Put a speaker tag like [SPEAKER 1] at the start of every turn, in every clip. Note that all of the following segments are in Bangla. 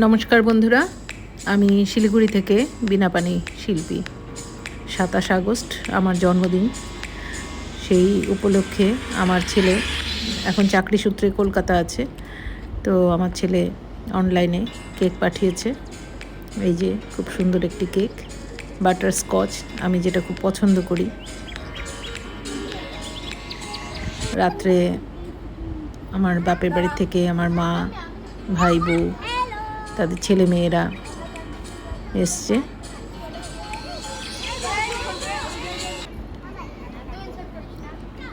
[SPEAKER 1] নমস্কার বন্ধুরা, আমি শিলিগুড়ি থেকে বিনাপানি শিল্পী, সাতাশ আগস্ট, আমার জন্মদিন। সেই উপলক্ষে আমার ছেলে এখন চাকরি সূত্রে কলকাতা আছে, তো আমার ছেলে অনলাইনে কেক পাঠিয়েছে। এই যে খুব সুন্দর একটি কেক, বাটার স্কচ, আমি যেটা খুব পছন্দ করি। রাত্রে আমার বাপের বাড়ি থেকে আমার মা, ভাই, বউ তাদের ছেলে মেয়েরা এসছে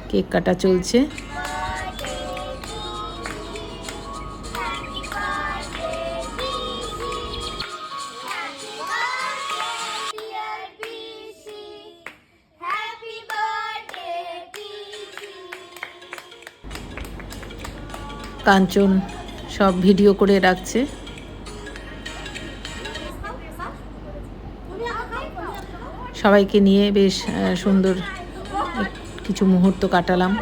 [SPEAKER 1] কেক কাটা চলছে. কাঞ্চন সব ভিডিও করে রাখছে সবাইকে নিয়ে বেশ সুন্দর কিছু মুহূর্ত কাটালাম।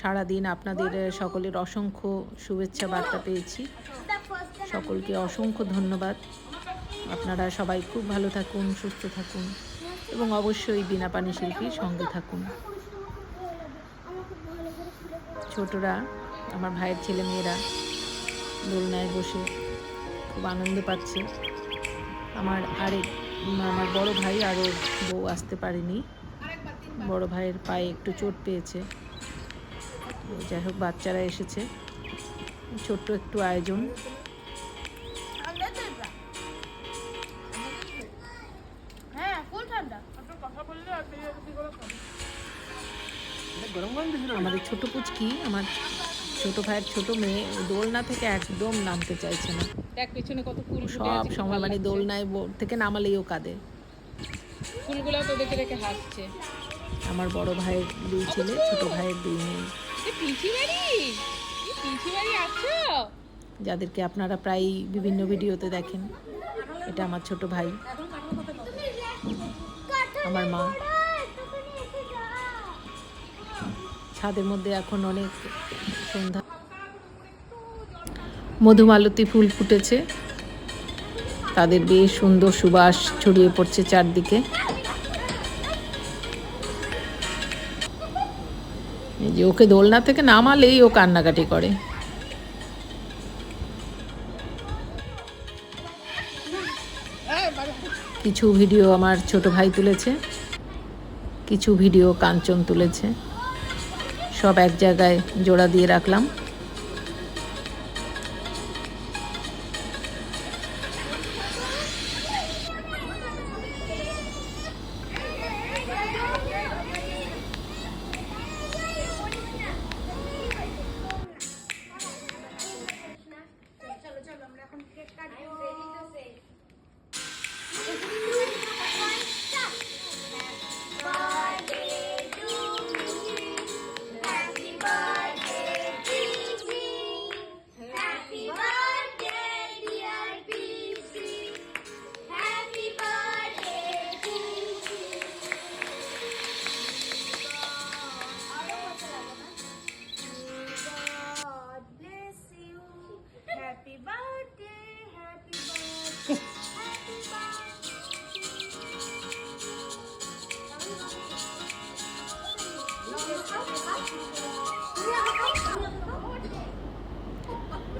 [SPEAKER 1] সারাদিন আপনাদের সকলের অসংখ্য শুভেচ্ছা বার্তা পেয়েছি। সকলকে অসংখ্য ধন্যবাদ। আপনারা সবাই খুব ভালো থাকুন, সুস্থ থাকুন এবং অবশ্যই বিনা পানি শিল্পীর সঙ্গে থাকুন। ছোটরা, আমার ভাইয়ের ছেলে মেয়েরা দোলনায় বসে খুব আনন্দ পাচ্ছে। আমার আরেক আমার বড় ভাই আরও বউ আসতে পারেনি। বড় ভাইয়ের পায়ে একটু চোট পেয়েছে। যাই হোক বাচ্চারা এসেছে। ছোট্ট একটু আয়োজন।
[SPEAKER 2] হ্যাঁ ফুল
[SPEAKER 1] আমাদের ছোট পুচকি আমার ছোট ভাইয়ের ছোট মেয়ে দোলনা থেকে একদম নামতে চাইছে না।
[SPEAKER 3] দেখ পেছনে কত ফুল
[SPEAKER 1] সব সময় মানে দোলনায় থেকে নামালেই ও কাঁদে।
[SPEAKER 3] ফুলগুলো তো দেখে দেখে হাসছে।
[SPEAKER 1] আমার বড় ভাইয়ের দুই ছেলে ছোট ভাইয়ের দুই মেয়ে। যাদেরকে আপনারা প্রায়ই বিভিন্ন ভিডিওতে দেখেন এটা আমার ছোট ভাই আমার মা। ছাদের মধ্যে এখন অনেক সন্ধ্যা। মধুমালতী ফুল ফুটেছে। তাদের বেশ সুন্দর সুবাস ছড়িয়ে পড়ছে চারদিকে। যে ওকে দোলনা থেকে নামালেই ও কান্নাকাটি করে। কিছু ভিডিও আমার ছোট ভাই তুলেছে। কিছু ভিডিও কাঞ্চন তুলেছে। সব এক জায়গায় জোড়া দিয়ে রাখলাম।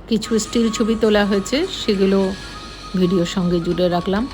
[SPEAKER 1] কিছু স্টিল ছবি তোলা হয়েছে সেগুলো ভিডিওর সঙ্গে জুড়ে রাখলাম।